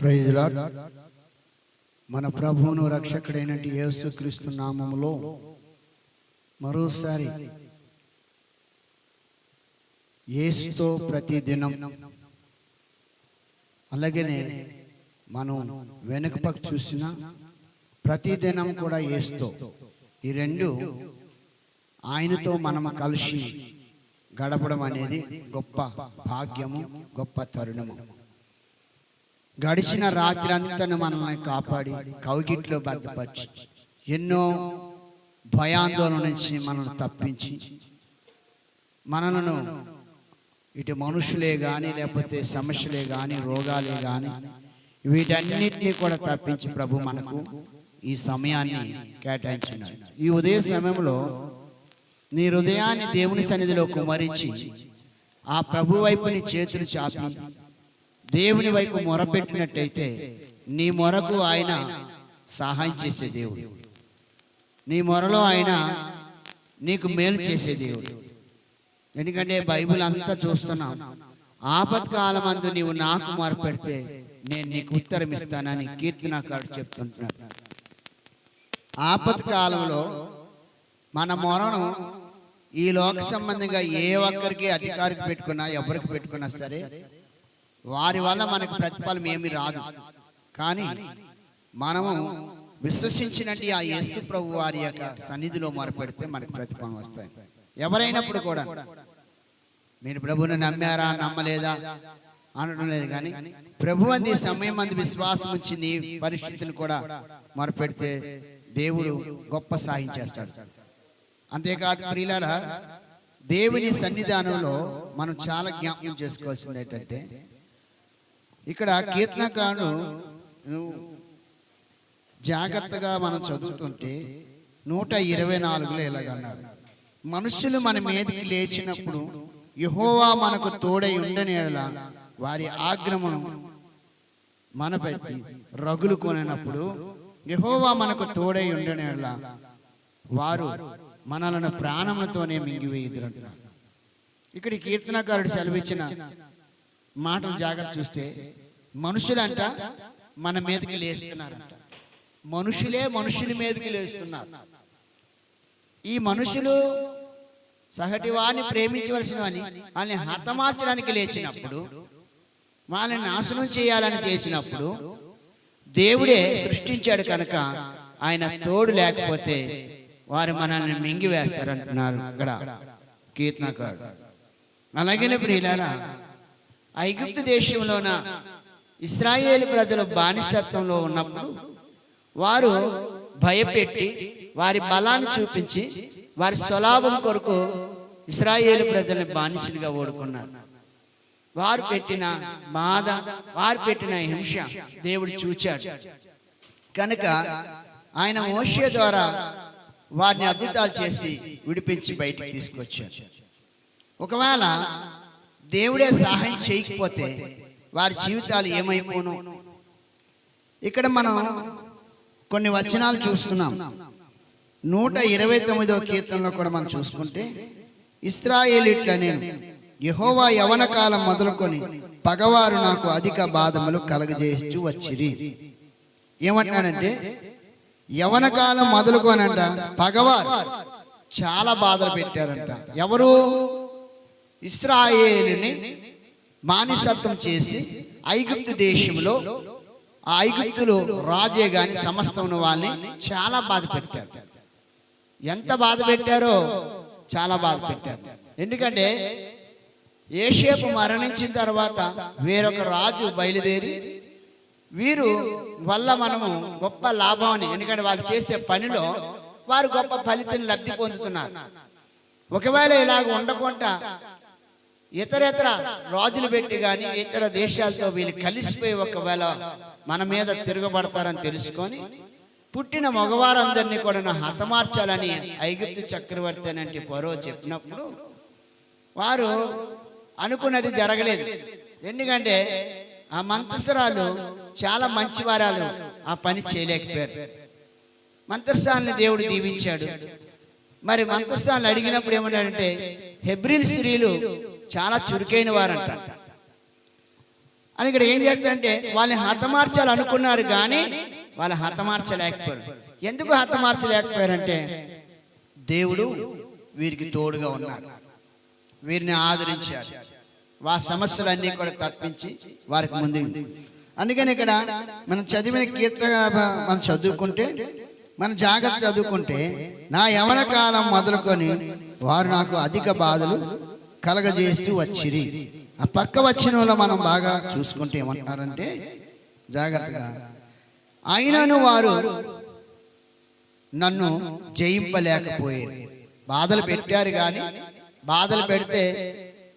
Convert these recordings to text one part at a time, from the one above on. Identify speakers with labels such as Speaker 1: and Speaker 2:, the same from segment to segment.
Speaker 1: ప్రైజ్లా మన ప్రభువును రక్షకుడైన యేసుక్రీస్తు నామములో మరోసారి యేసుతో ప్రతిదినం అలాగనే మనం వెనుక పక్క చూసిన ప్రతిదినం కూడా యేసుతో ఈ రెండు ఆయనతో మనం కలిసి గడపడం అనేది గొప్ప భాగ్యము గొప్ప తరుణము. గడిచిన రాత్రి అంతా మనల్ని కాపాడి కౌగిట్లో భద్రపరిచి ఎన్నో భయాందోళన నుంచి మనల్ని తప్పించి మనలను ఇటు మనుషులే కానీ లేకపోతే సమస్యలే కానీ రోగాలే కానీ వీటన్నిటినీ కూడా తప్పించి ప్రభు మనకు ఈ సమయాన్ని కేటాయించినాడు. ఈ ఉదయ సమయంలో నీ హృదయాన్ని దేవుని సన్నిధిలో కుమరించి ఆ ప్రభు వైపు నీ చేతులు చాపి దేవుని వైపు మొరపెట్టినట్టయితే నీ మొరకు ఆయన సహాయం చేసే దేవుడు. నీ మొరలో ఆయన నీకు మేలు చేసే దేవుడు. ఎందుకంటే బైబిల్ అంతా చూస్తున్నాం ఆపత్కాలం అందు నీవు నాకు మొరపెడితే నేను నీకు ఉత్తరం ఇస్తానని కీర్తనకాడు చెప్తుంటున్నాడు. ఆపత్కాలంలో మన మొరను ఈ లోక సంబంధంగా ఏ ఒక్కరికి అధికారికి పెట్టుకున్నా ఎవరికి పెట్టుకున్నా సరే వారి వల్ల మనకు ప్రతిఫలం ఏమి రాదు. కానీ మనము విశ్వసించినట్టు ఆ యేసు ప్రభు వారి యొక్క సన్నిధిలో మొరపెడితే మనకు ప్రతిఫలం వస్తాయి. ఎవరైనప్పుడు కూడా మీరు ప్రభువుని నమ్మారా నమ్మలేదా? అనడం లేదు కానీ ప్రభు అంది సమయం అంది విశ్వాసం వచ్చి నీ పరిస్థితిని కూడా మొరపెడితే దేవుడు గొప్ప సాయం చేస్తాడు. అంతేకాదు ప్రియులారా దేవుని సన్నిధానంలో మనం చాలా జ్ఞాపకం చేసుకోవాల్సింది ఏంటంటే ఇక్కడ కీర్తనకాడు జాగ్రత్తగా మనం చదువుతుంటే నూట ఇరవై నాలుగులో ఇలాగన్నాడు మనుషులు మన మీదకి లేచినప్పుడు యహోవా మనకు తోడై ఉండని వారి ఆగ్రమను మనపై రగులు కొనినప్పుడు యహోవా మనకు తోడై ఉండని వారు మనలను ప్రాణములతోనే మింగివేయుదురంటున్నారు ఇక్కడ కీర్తనకారుడు సెలవిచ్చిన మాటలు జాగ్రత్త చూస్తే మనుషులంట మన మీదకి లేస్తున్నారంట. మనుషులే మనుషుల మీదకి లేస్తున్నారు. ఈ మనుషులు సహటి వారిని ప్రేమించవలసిన వాని వాళ్ళని హతమార్చడానికి లేచినప్పుడు వాళ్ళని నాశనం చేయాలని చేసినప్పుడు దేవుడే సృష్టించాడు కనుక ఆయన తోడు లేకపోతే వారు మనల్ని మింగివేస్తారంటున్నారు ఇక్కడ కీర్తనకాడు అలాగే ప్రియులారా ఐగుప్తు దేశంలోన ఇస్రాయేల్ ప్రజలు బానిసత్వంలో ఉన్నప్పుడు వారు భయపెట్టి వారి బలాన్ని చూపించి వారి స్వలాభం కొరకు ఇస్రాయేల్ ప్రజల్ని బానిసలుగా ఓడుకున్నారు వారు పెట్టిన బాధ వారు పెట్టిన హింస దేవుడు చూచాడు. కనుక ఆయన మోషే ద్వారా వారిని అద్భుతాలు చేసి విడిపించి బయటికి తీసుకొచ్చారు. ఒకవేళ దేవుడే సహాయం చేయకపోతే వారి జీవితాలు ఏమైపోను? ఇక్కడ మనం కొన్ని వచనాలు చూస్తున్నాం. నూట ఇరవై తొమ్మిదవ కీర్తనలో కూడా మనం చూసుకుంటే ఇస్రాయేలిట్ల యహోవా యవన కాలం మొదలుకొని పగవారు నాకు అధిక బాధములు కలగజేస్తూ వచ్చిరి. ఏమంటున్నాడంటే యవన కాలం మొదలుకోనంట పగవారు చాలా బాధలు పెట్టారంట. ఎవరు? ఇస్రాయేలుని మానిసత్వం చేసి ఐగుప్తు దేశంలో ఆ ఐగుప్తులో రాజే గాని సమస్తం వాళ్ళని చాలా బాధ పెట్టారు. ఎంత బాధ పెట్టారో చాలా బాధ పెట్టారు. ఎందుకంటే ఏషేపు మరణించిన తర్వాత వేరొక రాజు బయలుదేరి వీరు వల్ల మనము గొప్ప లాభాన్ని ఎందుకంటే వాళ్ళు చేసే పనిలో వారు గొప్ప ఫలితం లబ్ధి పొందుతున్నారు. ఒకవేళ ఇలాగ ఉండకుండా ఇతర ఇతర రాజులు పెట్టి కానీ ఇతర దేశాలతో వీళ్ళు కలిసిపోయి ఒకవేళ మన మీద తిరగబడతారని తెలుసుకొని పుట్టిన మగవారందరినీ కూడా నా హతమార్చాలని ఐగుప్తు చక్రవర్తి అని పరో చెప్పినప్పుడు వారు అనుకున్నది జరగలేదు. ఎందుకంటే ఆ మంత్రసరాలు చాలా మంచి వారాలు ఆ పని చేయలేకపోయారు. మంత్రస్థాన్ని దేవుడు దీవించాడు. మరి మంత్రస్థాన్ని అడిగినప్పుడు ఏమన్నాడంటే హెబ్రిల్ స్త్రీలు చాలా చురుకైన వారంట అని ఇక్కడ ఏం చేస్తారంటే వాళ్ళని హతమార్చాలి అనుకున్నారు కానీ వాళ్ళు హతమార్చలేకపోయారు. ఎందుకు హతమార్చలేకపోయారంటే దేవుడు వీరికి తోడుగా ఉన్నాడు. వీరిని ఆదరించారు వారి సమస్యలన్నీ కూడా తప్పించి వారికి ముందు అందుకని ఇక్కడ మనం చదివిన కీర్త మనం చదువుకుంటే మనం జాగ్రత్త చదువుకుంటే నా యవన కాలం మొదలుకొని వారు నాకు అధిక బాధలు కలగజేస్తూ వచ్చిరి. ఆ పక్క వచ్చిన వాళ్ళు మనం బాగా చూసుకుంటే ఏమంటున్నారంటే జాగ్రత్తగా. అయినను వారు నన్ను జయింపలేకపోయారు. బాధలు పెట్టారు కానీ బాధలు పెడితే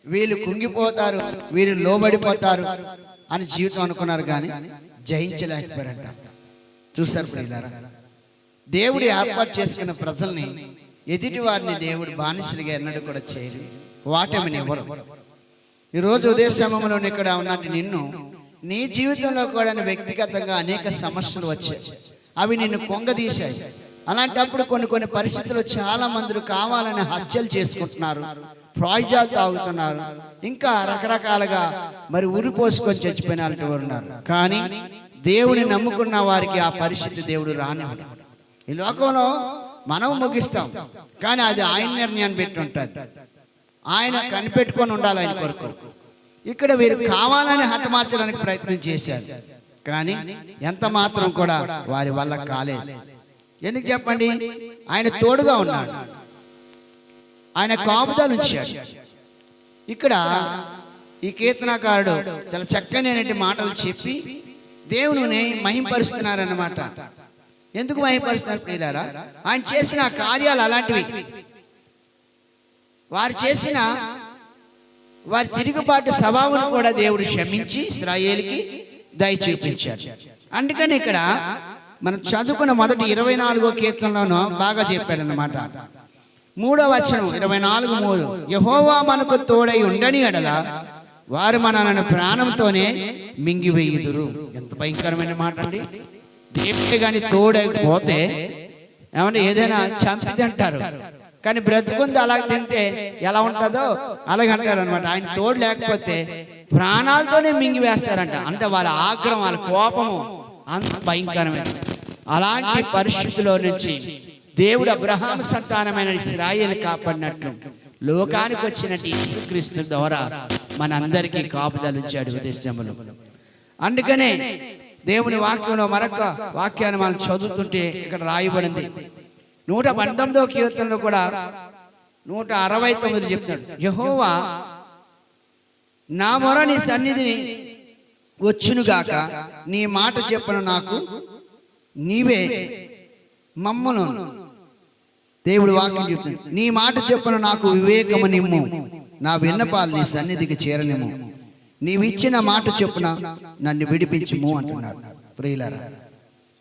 Speaker 1: వీళ్ళు కుంగిపోతారు వీళ్ళు లోబడిపోతారు అని జీవితం అనుకున్నారు కానీ జయించలేకపోయారంట. చూసారు ప్రియులారా? దేవుడు ఏర్పాటు చేసుకున్న ప్రజల్ని ఎదుటి వారిని దేవుడు బానిసలుగా ఎన్నడూ కూడా చేయలేదు. వాటమిని ఎవరు ఈరోజు ఉదయ సమయంలో ఇక్కడ ఉన్నట్టు నిన్ను నీ జీవితంలో కూడా వ్యక్తిగతంగా అనేక సమస్యలు వచ్చాయి. అవి నిన్ను కొంగదీశాయి అలాంటప్పుడు కొన్ని కొన్ని పరిస్థితులు చాలా మంది కావాలని హత్యలు చేసుకుంటున్నారు ప్రాయిజాలు తాగుతున్నారు ఇంకా రకరకాలుగా మరి ఉరి పోసుకొని చచ్చిపోయిన వాళ్ళంటి వారు ఉన్నారు? కానీ దేవుని నమ్ముకున్న వారికి ఆ పరిస్థితి దేవుడు రానివ్వడు. ఈ లోకంలో మనం ముగిస్తాం కానీ అది ఆయన నిర్ణయాన్ని పెట్టి ఉంటుంది. ఆయన కనిపెట్టుకొని ఉండాలి ఆయన కొరకు. ఇక్కడ వీరు కావాలని హతమార్చడానికి ప్రయత్నం చేశారు. కానీ ఎంత మాత్రం కూడా వారి వల్ల కాలేదు. ఎందుకు చెప్పండి? ఆయన తోడుగా ఉన్నాడు. ఆయన కాపుదలు ఉంచాడు. ఇక్కడ ఈ కీర్తనకారుడు చాలా చక్కనైనటువంటి మాటలు చెప్పి దేవుని మహింపరుస్తున్నారన్నమాట. ఎందుకు మహింపరుస్తున్నారు ప్రియులారా? ఆయన చేసిన కార్యాలు అలాంటివి. వారు చేసిన వారి తిరుగుబాటు స్వభావం కూడా దేవుడు క్షమించి ఇస్రాయేల్కి దయచూపించారు అందుకని ఇక్కడ మనం చదువుకున్న మొదటి ఇరవై నాలుగో కీర్తనలోనూ బాగా చెప్పాడనమాట మూడో వచనం ఇరవై నాలుగు మూడు. యహోవా మనకు తోడై ఉండని ఎడల వారు మనలను ప్రాణంతోనే మింగివేయుదురు. ఎంత భయంకరమైన మాట అండి. దేవుడే కానీ తోడైపోతే ఏమంటే ఏదైనా చంపిదంటారు కానీ బ్రతుకుంది అలా తింటే ఎలా ఉంటుందో అలాగే అంటారు అనమాట ఆయన తోడు లేకపోతే ప్రాణాలతోనే మింగి వేస్తారంట. అంటే వాళ్ళ ఆగ్రహం వాళ్ళ కోపము అంత భయంకరమైన అలాంటి పరిస్థితిలో నుంచి దేవుడు అబ్రహాం సంతానమైన ఇస్రాయేల్ కాపాడినట్లు. లోకానికి వచ్చినట్టు యేసుక్రీస్తు ద్వారా మనందరికీ కాపుదలించాడు ఉద్దేశములు అందుకనే దేవుని వాక్యంలో మరొక వాక్యాన్ని మనం చదువుతుంటే ఇక్కడ రాయబడింది. నూట పంతొమ్మిదో కీర్తనలో కూడా నూట అరవై తొమ్మిది చెప్తున్నాడు. యహోవా నా మొర నీ సన్నిధిని వచ్చునుగాక నీ మాట చెప్పను నాకు నీవే మమ్మను. దేవుడు వాక్యం చెప్తున్నాడు. నీ మాట చెప్పను నాకు వివేకము నిమ్ము నా విన్నపాలు నీ సన్నిధికి చేరనిమ్ము. నీవిచ్చిన మాట చెప్పున నన్ను విడిపించుము అంటున్నాడు. ప్రియులారా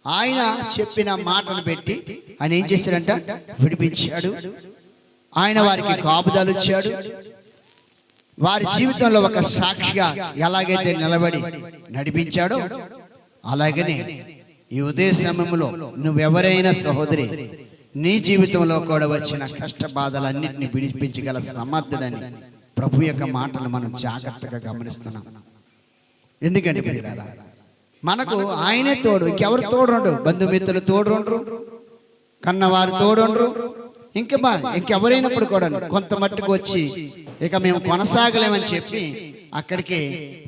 Speaker 1: ఆయన చెప్పిన మాటను పెట్టి ఆయన ఏం చేశాడంట? విడిపించాడు. ఆయన వారికి కాపుదాలు ఇచ్చాడు. వారి జీవితంలో ఒక సాక్షిగా ఎలాగైతే నిలబడి నడిపించాడో అలాగనే ఈ ఉదయ సమయంలో నువ్వెవరైనా సహోదరి నీ జీవితంలో కూడా వచ్చిన కష్ట బాధలన్నింటినీ విడిపించగల సమర్థుడని ప్రభు యొక్క మాటలు మనం జాగ్రత్తగా గమనిస్తున్నాం. ఎందుకంటే మనకు ఆయనే తోడు. ఇంకెవరు తోడుండ్రు? బంధుమిత్రులు తోడుండ్రు? కన్నవారు తోడుండ్రు? ఇంక ఇంకెవరైనప్పుడు కూడా కొంత మట్టుకు వచ్చి ఇక మేము కొనసాగలేమని చెప్పి అక్కడికి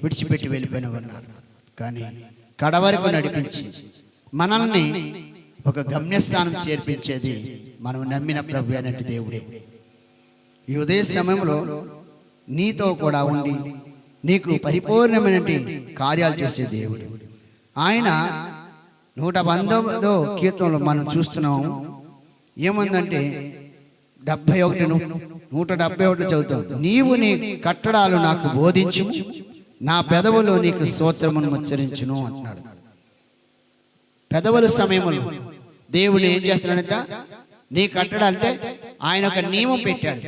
Speaker 1: విడిచిపెట్టి వెళ్ళిపోయిన ఉన్నారు కానీ కడవరకు నడిపించి మనల్ని ఒక గమ్యస్థానం చేర్పించేది మనం నమ్మిన ప్రభు అనేటి దేవుడే. ఈ ఉదయ సమయంలో నీతో కూడా ఉండి నీకు పరిపూర్ణమైన కార్యాలు చేసే దేవుడు. ఆయన నూట పంతొమ్మిదో కీర్తనలు మనం చూస్తున్నాం. ఏముందంటే డెబ్బై ఒకటి నూట డెబ్బై ఒకటి చదువుతాం. నీవు నీ కట్టడాలు నాకు బోధించు నా పెదవులు నీకు స్తోత్రమును ఉచ్చరించును అంటున్నాడు. పెదవుల సమయంలో దేవుడు ఏం చేస్తున్నాడంట నీ కట్టడాలంటే ఆయన ఒక నియమం పెట్టాడు.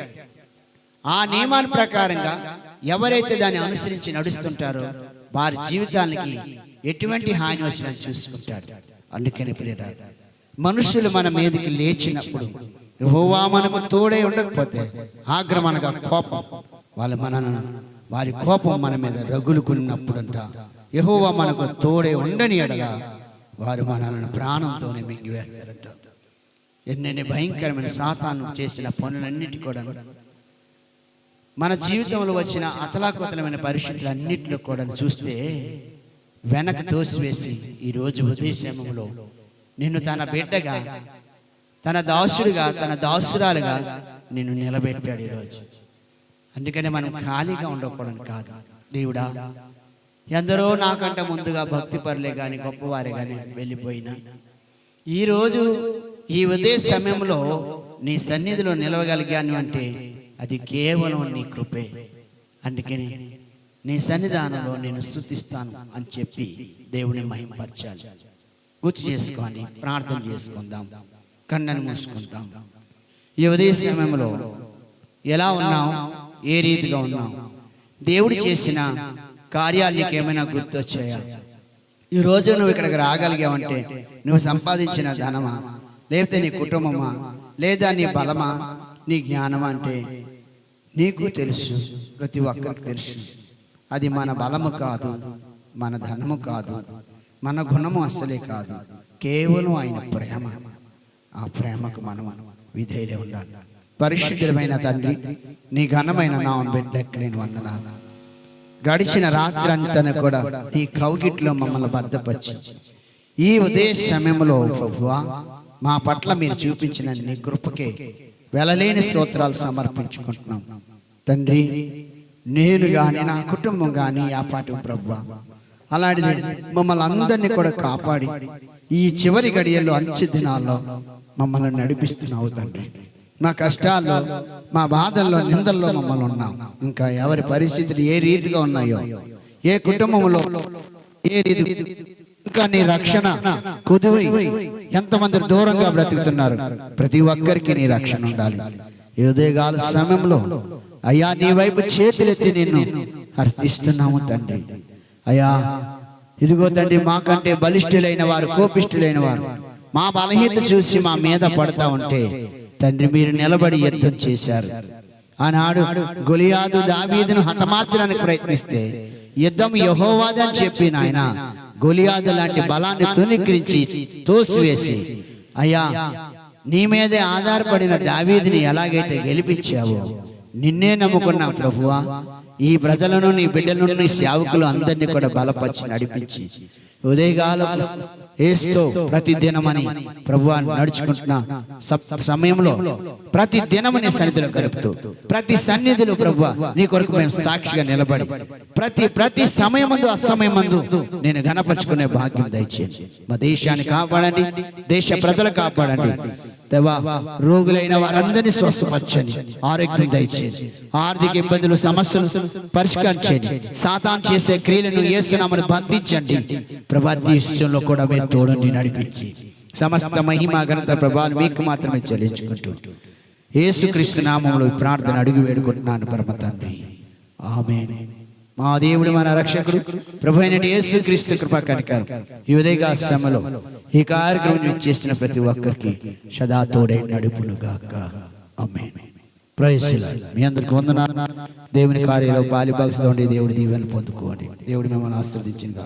Speaker 1: ఆ నియమాన్ని ప్రకారంగా ఎవరైతే దాన్ని అనుసరించి నడుస్తుంటారో వారి జీవితానికి ఎటువంటి హాని వచ్చినా చూసుకుంటాడు. అందుకని ప్రియరా మనుషులు మన మీదకి లేచినప్పుడు యెహోవా మనకు తోడే ఉండకపోతే ఆగ్రమనగా కోపం వాళ్ళు మనను వారి కోపం మన మీద రగులుకున్నప్పుడంట. యెహోవా మనకు తోడే ఉండని ఎడగా వారు మనల్ని ప్రాణంతోనే మింగివేస్తారట. ఎన్నెన్ని భయంకరమైన సాతాను చేసిన పనులన్నిటి కూడా మన జీవితంలో వచ్చిన అతలాకుతలమైన పరిస్థితులు అన్నింటిలో కూడా చూస్తే వెనక తోసివేసి ఈరోజు ఉదయశమంలో నిన్ను తన బిడ్డగా తన దాసుడిగా తన దాసురాలుగా నిన్ను నిలబెట్టాడు ఈరోజు అందుకని మనం ఖాళీగా ఉండకూడదు కాదు. దేవుడా ఎందరో నాకంటే ముందుగా భక్తి పరులే కానీ గొప్పవారే కానీ వెళ్ళిపోయినా. ఈరోజు ఈ ఉదయ సమయంలో నీ సన్నిధిలో నిలవగలిగాను అంటే అది కేవలం నీ కృపే. అందుకని నీ సన్నిధానంలో నేను స్థుతిస్తాను అని చెప్పి దేవుని మహిమపరచాలి గుర్తు చేసుకొని ప్రార్థన చేసుకుందాం. కన్నను మూసుకుందాం ఈ ఉదయ సమయంలో ఎలా ఉన్నావు? ఏ రీతిగా ఉన్నావు? దేవుడు చేసిన కార్యాలు నీకేమైనా గుర్తొచ్చాయా? ఈ రోజు నువ్వు ఇక్కడికి రాగలిగావంటే నువ్వు సంపాదించిన ధనమా? లేకపోతే నీ కుటుంబమా? లేదా నీ బలమా? నీ జ్ఞానమా అంటే నీకు తెలుసు ప్రతి ఒక్కరికి తెలుసు. అది మన బలము కాదు మన ధనము కాదు మన గుణము అస్సలే కాదు. కేవలం ఆయన ప్రేమ. ఆ ప్రేమకు మనం విధేయులే ఉండాలి. పరిశుద్ధమైన తండ్రి నీ ఘనమైన నామం పెట్టలేని వందనాలు. గడిచిన రాత్రి అంతా కూడా ఈ కౌగిట్లో మమ్మల్ని భద్రపరిచి ఈ ఉదయ సమయంలో ప్రభువా మా పట్ల మీరు చూపించిన నీ కృపకే వెలలేని స్తోత్రాలు సమర్పించుకుంటున్నాం. తండ్రి నేను గాని నా కుటుంబం గాని ఆ పాటు ప్రభువా అలాంటిది మమ్మల్ని అందరినీ కూడా కాపాడి ఈ చివరి గడియల్లో అంచె దినాల్లో మమ్మల్ని నడిపిస్తున్నావు తండ్రి. మా కష్టాల్లో మా బాధల్లో నిందల్లో మమ్మల్ని ఉన్నాం ఇంకా ఎవరి పరిస్థితులు ఏ రీతిగా ఉన్నాయో ఏ కుటుంబంలో ఏ రీతి ఇంకా నీ రక్షణ కుదువై ఎంతమంది దూరంగా బ్రతుకుతున్నారు? ప్రతి ఒక్కరికి నీ రక్షణ ఉండాలి. ఉదయకాల సమయంలో అయ్యా నీ వైపు చేతులెత్తి నిన్ను అర్థిస్తున్నాము తండ్రి. అయ్యా ఇదిగో తండ్రి మాకంటే బలిష్ఠులైన వారు కోపిష్ఠులైన వారు. మా బలహీనత చూసి మా మీద పడతా ఉంటే తండ్రి మీరు నిలబడి యుద్ధం చేశారు. ఆనాడు గొలియాదు దావీదును హతమార్చడానికి ప్రయత్నిస్తే యుద్ధం యహోవాదని చెప్పి నాయన గొలియాదు లాంటి బలాన్ని తునికరించి తోసివేసి అయ్యా నీ మీదే ఆధారపడిన దావీదిని ఎలాగైతే గెలిపించావో నిన్నే నమ్ముకున్నా ప్రభువా. ఈ ప్రజలను నీ బిడ్డలను నీ సేవకులు అందరినీ కూడా బలపరిచి నడిపించి. ఉదయకాలపు ఏస్తూ ప్రతి దినమని ప్రభువా నడుచుకుంటున్న సమయంలో ప్రతి దినమని సన్నిధిలో గడుపుతూ ప్రతి సన్నిధిలో ప్రభువా నీ కొరకు మేము సాక్షిగా నిలబడి ప్రతి ప్రతి సమయమందు అసమయమందు నేను గణపరుచుకునే భాగ్యం దయచేయండి. మా దేశాన్ని కాపాడండి దేశ ప్రజలు కాపాడండి. దేవా రోగులైన వారందరినీ స్వస్థపరచండి ఆరోగ్యం దయచేయండి ఆర్థిక ఇబ్బందులు సమస్యలు పరిష్కరించండి సాతాన్ చేసే క్రియలను ఏసునామని బంధించండి. ప్రభాతి విషయంలో కూడా మేము తోడండి నడిపించి సమస్త మహిమ ఘనత ప్రభావం మీకు మాత్రమే చెల్లించుకుంటూ యేసుక్రీస్తు నామంలో ప్రార్థన అడుగు వేడుకుంటున్నాను పరమ తండ్రి ఆమె మా దేవుడు మన రక్షకుడు ప్రభు అయిన యేసుక్రీస్తు కృపా కనికారం. ఈ ఉదయగా శ్రమలో ఈ కార్యక్రమం చేసిన ప్రతి ఒక్కరికి సదా తోడే నడుపును గాక ఆమేన్ మీ అందరికి వందనాలు. దేవుని కార్యంలో పాలిభాగంతో దేవుడి దీవెన పొందుకోండి. దేవుడు మిమ్మల్ని ఆశీర్వదించింది గాక